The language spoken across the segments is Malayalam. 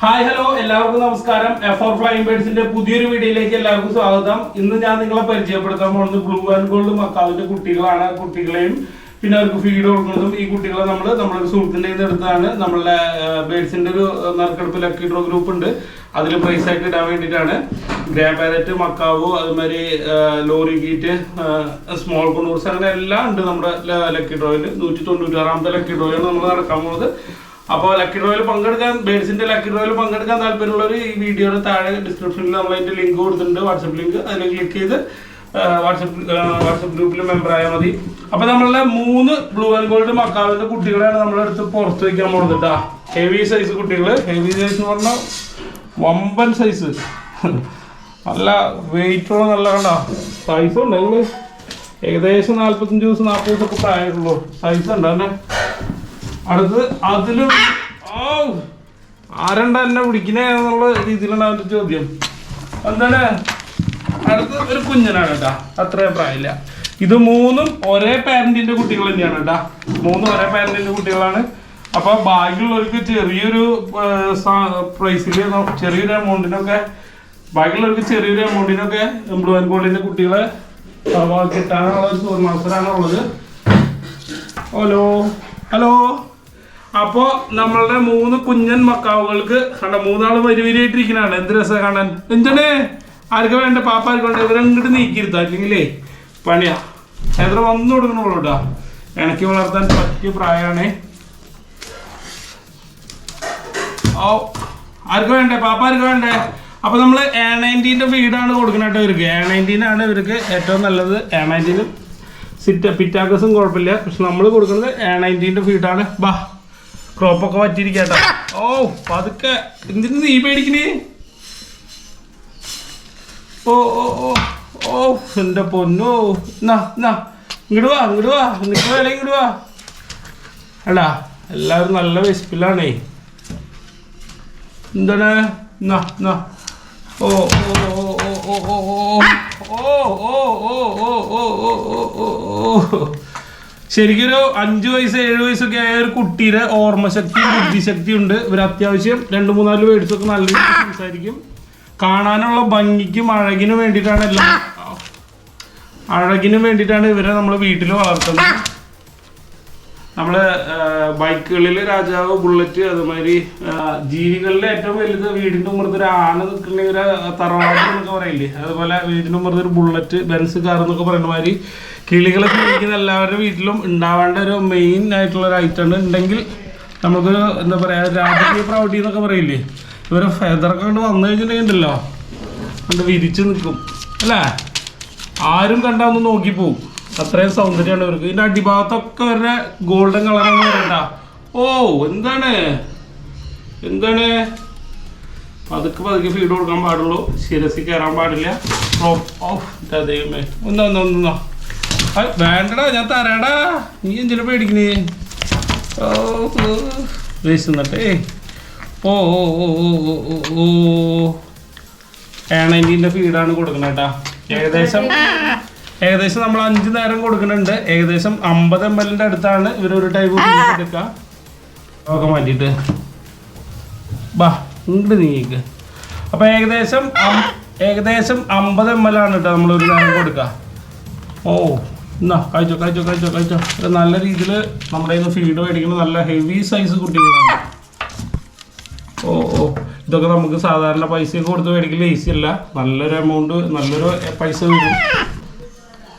ഹായ് ഹലോ എല്ലാവർക്കും നമസ്കാരം. എഫ് ഓർ ഫ്ലൈങ് ബേഡ്സിന്റെ പുതിയൊരു വീഡിയോയിലേക്ക് എല്ലാവർക്കും സ്വാഗതം. ഇന്ന് ഞാൻ നിങ്ങളെ പരിചയപ്പെടുത്താൻ പോകുന്നത് ബ്ലൂ ആൻഡ് ഗോൾഡ് മക്കാവിന്റെ കുട്ടികളാണ്. കുട്ടികളെയും പിന്നെ അവർക്ക് ഫീഡ് കൊടുക്കുന്നതും ഈ കുട്ടികളെ നമ്മൾ നമ്മുടെ ഒരു സുഹൃത്തിന്റെ നിന്ന് എടുത്താണ് നമ്മളുടെ ബേഡ്സിന്റെ ഒരു നറുക്കെടുപ്പ് ലക്കി ഡ്രോ ഗ്രൂപ്പ് ഉണ്ട്. അതിൽ പ്രൈസ് ആയിട്ട് ഇടാൻ വേണ്ടിയിട്ടാണ്. ഗ്രേ പാരറ്റ് മക്കാവ് അതുമാതിരി ലോറി ഗീറ്റ് സ്മോൾ കൊണ്ടൂർസ് അങ്ങനെ എല്ലാം ഉണ്ട് നമ്മുടെ ലക്കി ഡ്രോയിൽ നൂറ്റി തൊണ്ണൂറ്റാറാമത്തെ ലക്കി ഡ്രോയാണ് നമ്മൾ നടക്കാൻ പോകുന്നത്. അപ്പോൾ ലക്കി ഡ്രോയിൽ പങ്കെടുക്കാൻ ബേഡ്സിന്റെ ലക്കി ഡ്രോയിൽ പങ്കെടുക്കാൻ താല്പര്യമുള്ളവർ ഈ വീഡിയോയുടെ താഴെ ഡിസ്ക്രിപ്ഷനിൽ നമ്മൾ അതിന്റെ ലിങ്ക് കൊടുത്തിട്ടുണ്ട്. വാട്സപ്പ് ലിങ്ക് അതിൽ ക്ലിക്ക് ചെയ്ത് വാട്സപ്പ് വാട്സപ്പ് ഗ്രൂപ്പിൽ മെമ്പർ ആയാൽ മതി. അപ്പൊ നമ്മളുടെ മൂന്ന് ബ്ലൂ ആൻഡ് ഗോൾഡ് മക്കാവിന്റെ കുട്ടികളെയാണ് നമ്മുടെ അടുത്ത് പുറത്ത് വയ്ക്കാൻ പോകുന്നത് കേട്ടോ ഹെവി സൈസ് കുട്ടികൾ ഹെവി സൈസ് എന്ന് പറഞ്ഞാൽ വമ്പൻ സൈസ് നല്ല വെയിറ്റ് ഉള്ള നല്ല കണ്ട. സൈസ് ഉണ്ടെങ്കിൽ ഏകദേശം നാല്പത്തഞ്ച് ദിവസം നാൽപ്പത് ദിവസമൊക്കെ പ്രായമുള്ളൂ സൈസ് ഉണ്ടോ തന്നെ അടുത്ത് അതിലും ഓ ആരണ്ട എന്നെ വിളിക്കണേ എന്നുള്ള രീതിയിലാണ് അവന്റെ ചോദ്യം. എന്താണ്? അടുത്ത് ഒരു കുഞ്ഞനാണ് കേട്ടാ. അത്രയും പ്രായമില്ല. ഇത് മൂന്നും ഒരേ പാരന്റിന്റെ കുട്ടികൾ തന്നെയാണ് കേട്ടാ. മൂന്നും ഒരേ പാരന്റിന്റെ കുട്ടികളാണ്. അപ്പൊ ബാക്കിയുള്ളവർക്ക് ചെറിയൊരു പ്രൈസിൽ ചെറിയൊരു എമൗണ്ടിനൊക്കെ ബാക്കിയുള്ളവർക്ക് ചെറിയൊരു എമൗണ്ടിനൊക്കെ ആൻഡ് ഗോൾഡിന്റെ കുട്ടികളെ കിട്ടാനുള്ള ഒരു സുവർണാവസരമാണുള്ളത് ഹലോ? ഹലോ? അപ്പോ നമ്മളുടെ മൂന്ന് കുഞ്ഞൻ മക്കാവുകൾക്ക് കണ്ട മൂന്നാൾ വരി വരിയായിട്ടിരിക്കണാണ് എന്ത് രസം കാണാൻ? എന്താണ് ആർക്ക് വേണ്ട? പാപ്പ ആർക്ക് വേണ്ട? ഇവരങ്ങോട്ട് നീക്കിയിരുത്താ. അല്ലെങ്കിലേ പണിയാ. എത്ര വന്നു കൊടുക്കണുള്ളൂ കേട്ടോ ഇണക്കി വളർത്താൻ പറ്റിയ പ്രായമാണ്. ഓ ആർക്ക് വേണ്ടേ? പാപ്പ ആർക്ക് വേണ്ടേ? അപ്പൊ നമ്മൾ എ നയന്റീന്റെ വീടാണ് കൊടുക്കണേട്ടോ ഇവർക്ക്. എ നയന്റീൻ ആണ് ഇവർക്ക് ഏറ്റവും നല്ലത്. എ നയന്റീനും സിറ്റ് പിറ്റാക്കസും കുഴപ്പമില്ല. പക്ഷെ നമ്മൾ കൊടുക്കുന്നത് എ നയന്റീന്റെ ഫീഡാണ് ബാ. ക്രോപ്പൊക്കെ പറ്റിയിരിക്കട്ടോ ഓ പതുക്കെ എന്തിനു നീ പേടിക്കണേ ഓ ഓ ഓ ഓ എന്റെ പൊന്നോ എന്നാ എന്നാ ഇങ്ങോട്ട് വാ ഇങ്ങോട്ട് വാ നിനക്ക് വേണേ ഇങ്ങോട്ട് വാ എടാ എല്ലാവരും നല്ല വിശപ്പിലാണേ എന്താണ് എന്നാ എന്നാ ഓ ഓ ഓ ഓ ഓ ഓ ഓ ഓ ഓ ഓ ഓ ഓ ഓ ഓ ശരിക്കൊരു അഞ്ചു വയസ്സ് ഏഴു വയസ്സൊക്കെ ആയ ഒരു കുട്ടിയുടെ ഓർമ്മശക്തി ബുദ്ധിശക്തി ഉണ്ട് ഇവർ അത്യാവശ്യം രണ്ട് മൂന്നാൽ വേർഡ്സ് ഒക്കെ നല്ല രീതിയിൽ സംസാരിക്കും. കാണാനുള്ള ഭംഗിക്കും അഴകിനും വേണ്ടിയിട്ടാണ് എല്ലാം അഴകിനും വേണ്ടിയിട്ടാണ് ഇവരെ നമ്മൾ വീട്ടിൽ വളർത്തുന്നത്. നമ്മൾ ബൈക്കുകളിൽ രാജാവ് ബുള്ളറ്റ് അതുമാതിരി ജീവികളിലെ ഏറ്റവും വലുത് വീടിന്റെ ഉമ്മറത്ത് ഒരു ആന നിൽക്കുന്ന ഒരു തറവാട് എന്നൊക്കെ പറയില്ലേ? അതുപോലെ വീടിന്റെ ഉമ്മറത്ത് ഒരു ബുള്ളറ്റ് ബെൻസ് കാർ എന്നൊക്കെ പറയുന്ന മാതിരി കിളികളെ സ്നേഹിക്കുന്ന എല്ലാവരുടെ വീട്ടിലും ഉണ്ടാവേണ്ട ഒരു മെയിൻ ആയിട്ടുള്ള ഒരു ഐറ്റം ഉണ്ടെങ്കിൽ നമുക്ക് എന്താ പറയാ രാജകീയ പ്രൗഢി എന്നൊക്കെ പറയില്ലേ? ഇവരെ ഫെദറൊക്കെ കൊണ്ട് വന്നു ഉണ്ടല്ലോ? കൊണ്ട് വിരിച്ചു നിൽക്കും. അല്ലേ? ആരും കണ്ടാ ഒന്ന് നോക്കി പോവും. അത്രയും സൗന്ദര്യമാണ് ഇവർക്ക്. ഇതിന്റെ അടിഭാഗത്തൊക്കെ വരെ ഗോൾഡൻ കളറാണ് വരണ്ട ഓ എന്താണ്? എന്താണ്? പതുക്കെ പതുക്കെ ഫീഡ് കൊടുക്കാൻ പാടുള്ളൂ. ശിരസി കയറാൻ പാടില്ല. ഓഫ് ദൈവമേ. ഒന്നോ ഒന്നോ ഒന്നോ വേണ്ടടാ ഞാൻ തരാടാ. നീ എന്തിനാ പേടിക്കണേ? ഓ വേശുന്നട്ടെ ഓ ഓ ഓ ഓ ഓ ഓ ഫീഡാണ് കൊടുക്കുന്നത് കേട്ടാ ഏകദേശം ഏകദേശം നമ്മൾ അഞ്ച് നേരം കൊടുക്കുന്നുണ്ട് ഏകദേശം അമ്പത് എം എല്ലിന്റെ അടുത്താണ് ഇവരൊരു ടൈപ്പ് ടൈം എടുക്കുക. ഒക്കെ മാറ്റിയിട്ട്. ബാ ഇങ്ങോട്ട് നീക്ക്. അപ്പം ഏകദേശം ഏകദേശം അമ്പത് എം എൽ ആണ് കേട്ടോ നമ്മൾ ഒരു നേരം കൊടുക്കുക. ഓ. എന്നാ കഴിച്ചോ കഴിച്ചോ കഴിച്ചോ കഴിച്ചോ. ഇത് നല്ല രീതിയിൽ നമ്മുടെ നിന്ന് ഫീഡ് മേടിക്കുന്ന നല്ല ഹെവി സൈസ് കുട്ടികളാണ്. ഓ ഓ. ഇതൊക്കെ നമുക്ക് സാധാരണ പൈസ കൊടുത്ത് മേടിക്കൽ ഈസി അല്ല. നല്ലൊരു എമൗണ്ട് നല്ലൊരു പൈസ വരും.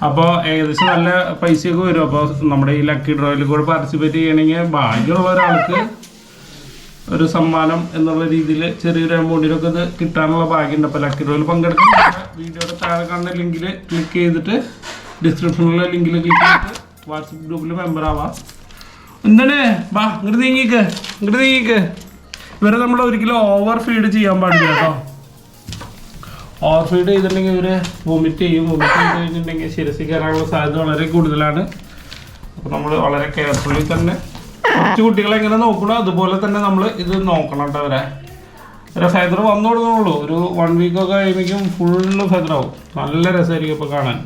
അപ്പോൾ ഏകദേശം നല്ല പൈസയൊക്കെ വരും. അപ്പോൾ നമ്മുടെ ഈ ലക്കി ഡ്രോയിൽ കൂടെ പാർട്ടിസിപ്പേറ്റ് ചെയ്യണമെങ്കിൽ ഭാഗ്യമുള്ള ഒരാൾക്ക് ഒരു സമ്മാനം എന്നുള്ള രീതിയിൽ ചെറിയൊരു എമൗണ്ടിനൊക്കെ ഇത് കിട്ടാനുള്ള ഭാഗ്യമുണ്ട്. അപ്പോൾ ലക്കി ഡ്രോയിൽ പങ്കെടുക്കാൻ വീഡിയോയുടെ താഴെ കാണുന്ന ലിങ്കിൽ ക്ലിക്ക് ചെയ്തിട്ട് ഡിസ്ക്രിപ്ഷനിലുള്ള ലിങ്കിൽ ക്ലിക്ക് ചെയ്തിട്ട് വാട്സപ്പ് ഗ്രൂപ്പിൽ മെമ്പർ ആവാം. എന്താണ്? വാ ഇങ്ങോട്ട് നീങ്ങിക്ക് ഇങ്ങോട്ട് നീങ്ങിക്ക്. ഇവരെ നമ്മൾ ഒരിക്കലും ഓവർ ഫീഡ് ചെയ്യാൻ പാടില്ല കേട്ടോ. ഓവർ ഫീഡ് ചെയ്തിട്ടുണ്ടെങ്കിൽ ഇവർ വൊമിറ്റ് ചെയ്യും. വൊമിറ്റ് ചെയ്ത് കഴിഞ്ഞിട്ടുണ്ടെങ്കിൽ ശിരസി കയറാനുള്ള സാധ്യത വളരെ കൂടുതലാണ്. അപ്പോൾ നമ്മൾ വളരെ കെയർഫുള്ളി തന്നെ കുറച്ച് കുട്ടികളെ എങ്ങനെ നോക്കണോ. അതുപോലെ തന്നെ നമ്മൾ ഇത് നോക്കണം കേട്ടോ അവരെ ഒരു ഫെദർ വന്നു കൊടുക്കുന്നുള്ളൂ ഒരു വൺ വീക്കൊക്കെ കഴിയുമ്പോഴേക്കും ഫുള്ള് ഫെദർ ആവും. നല്ല രസമായിരിക്കും ഇപ്പോൾ കാണാൻ.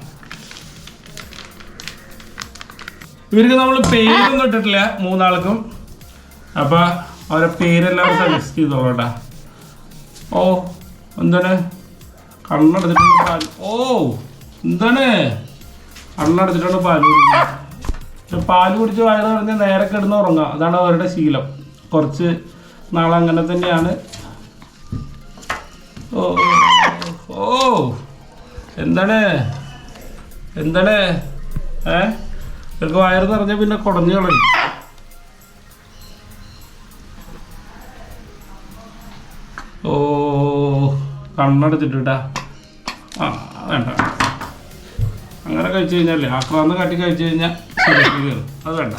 ഇവർക്ക് നമ്മൾ പേരൊന്നും ഇട്ടിട്ടില്ല മൂന്നാൾക്കും. അപ്പൊ അവരെ പേരെല്ലാം സജസ്റ്റ് ചെയ്തോളട്ടാ ഓ എന്താണ്? കണ്ണടച്ചിട്ടുണ്ട് പാൽ ഓ എന്താണ്? കണ്ണടച്ചിട്ടാണ് പാൽ കുടിക്കുക പാൽ കുടിച്ച് വയറ് നിറഞ്ഞ് നേരെ കിടന്ന് ഉറങ്ങുക അതാണ് അവരുടെ ശീലം. കുറച്ച് നാളങ്ങനെ തന്നെയാണ്. ഓ ഓ, എന്താണ്? എന്താണ്? ഏ? ഇവർക്ക് വയറ് നിറഞ്ഞ പിന്നെ കുടഞ്ഞു കളയും. ഓ കണ്ണടച്ചിട്ടാ ആ വേണ്ട. അങ്ങനെ കഴിച്ചു കഴിഞ്ഞാലേ ആക്രാന്ന് കാട്ടി കഴിച്ചു കഴിഞ്ഞാൽ അത് വേണ്ട.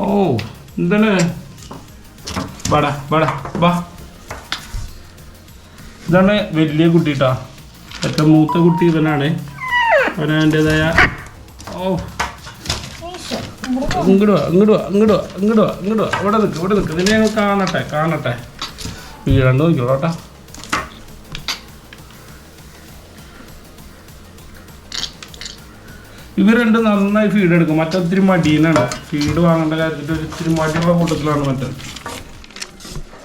ഓ എന്താണ്? വാടാ വാടാ വാ. ഇതാണ് വലിയ കുട്ടിട്ടാ. ഏറ്റവും മൂത്ത കുട്ടി ഇവനാണ്. അവന് അതിന്റെതായ ഓ. ഇങ്ങോട്ട് വാ ഇങ്ങോട്ട് വാ ഇങ്ങോട്ട് വാ ഇങ്ങോട്ട് വാ ഇങ്ങോട്ട് വാ. ഇവിടെ നിൽക്ക് ഇവിടെ നിൽക്ക് നിന്നെ ഞങ്ങൾ കാണട്ടെ കാണട്ടെ. വീഴണ്ട് നോക്കിയോളാട്ടാ ഇവർ രണ്ട് നന്നായി ഫീഡ് എടുക്കും. മറ്റേ ഒത്തിരി മടീനാണ്. ഫീഡ് വാങ്ങേണ്ട കാര്യത്തിൽ ഒരു ഇത്തിരി മടിയുള്ള കൂട്ടത്തിലാണ് മറ്റേ.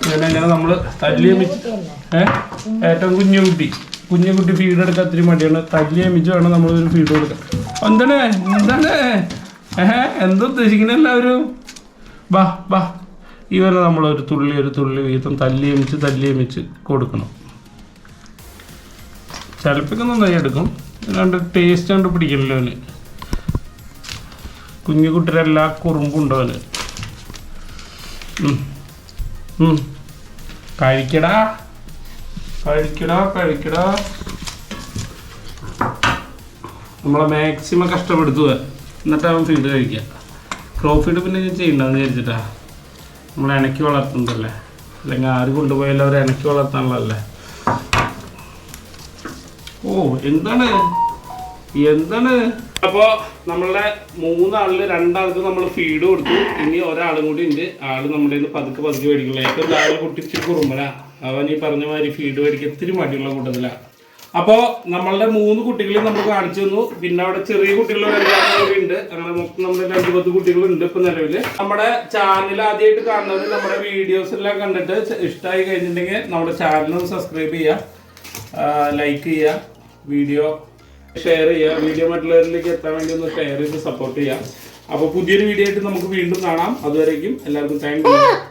ഇങ്ങനെ നമ്മൾ തല്ലിയമിച്ച് ഏഹ് ഏറ്റവും കുഞ്ഞു കുട്ടി. കുട്ടി ഫീഡ് എടുക്കാൻ ഇത്തിരി മടിയാണ്. തല്ലിയമിച്ച് വേണം നമ്മളൊരു ഫീഡ് കൊടുക്കാൻ എന്താണ്? എന്താണ്? എന്താ ഉദ്ദേശിക്കുന്ന എല്ലാവരും? വാ വാ ഇവരെ നമ്മൾ ഒരു തുള്ളി ഒരു തുള്ളി വീതം തല്ലി അമിച്ച് തല്ലി അമിച്ച് കൊടുക്കണം. ചിലപ്പോൾ നന്നായി എടുക്കും. രണ്ട് ടേസ്റ്റ് കണ്ട് പിടിക്കണല്ലോ അവന്. കുഞ്ഞു കുട്ടിയുടെ കുറുമ്പുണ്ടോ അവന്. കഴിക്കടാ. കഴിക്കടാ കഴിക്കടാ. നമ്മളെ മാക്സിമം കഷ്ടപ്പെടുത്തുക. എന്നിട്ട് അവൻ ഫീഡ് കഴിക്കുക. ക്രോ ഫീഡ് പിന്നെ ഞാൻ ചെയ്യണ്ടെന്ന് വിചാരിച്ചിട്ടാ. നമ്മൾ ഇണക്കി വളർത്തുന്നതല്ലേ? അല്ലെങ്കിൽ ആര് കൊണ്ടുപോയാലും അവർ ഇണക്കി വളർത്താനുള്ളതല്ലേ? ഓ എന്താണ്? എന്താണ്? അപ്പോൾ നമ്മളുടെ മൂന്നാളിൽ രണ്ടാൾക്ക് നമ്മൾ ഫീഡ് കൊടുത്തു. ഇനി ഒരാളും കൂടി ഉണ്ട്. ആൾ നമ്മുടെ പതുക്കെ പതുക്കെ മേടിക്കുള്ളൂ ഏറ്റവും താഴെ കുട്ടിച്ച് കുറുമ്പല അവൻ ഈ പറഞ്ഞ മാതിരി ഫീഡ് മേടിക്കാൻ ഇത്തിരി മടിയുള്ള കൂട്ടത്തിലാ. അപ്പോ നമ്മളുടെ മൂന്ന് കുട്ടികളെ നമ്മൾ കാണിച്ചു തന്നു. പിന്നെ അവിടെ ചെറിയ കുട്ടികൾ ഉണ്ട്. അങ്ങനെ മൊത്തം നമ്മുടെ രണ്ടു പത്ത് കുട്ടികളുണ്ട് ഇപ്പൊ നിലവിൽ നമ്മുടെ ചാനൽ ആദ്യമായിട്ട് കാണുന്നവർ നമ്മുടെ വീഡിയോസ് എല്ലാം കണ്ടിട്ട് ഇഷ്ടമായി കഴിഞ്ഞിട്ടുണ്ടെങ്കിൽ നമ്മുടെ ചാനൽ സബ്സ്ക്രൈബ് ചെയ്യുക ലൈക്ക് ചെയ്യുക വീഡിയോ ഷെയർ ചെയ്യുക വീഡിയോ മറ്റുള്ളവരിലേക്ക് എത്താൻ വേണ്ടി ഒന്ന് ഷെയർ ചെയ്ത് സപ്പോർട്ട് ചെയ്യുക അപ്പോൾ പുതിയൊരു വീഡിയോ ആയിട്ട് നമുക്ക് വീണ്ടും കാണാം. അതുവരേക്കും എല്ലാവർക്കും താങ്ക് യു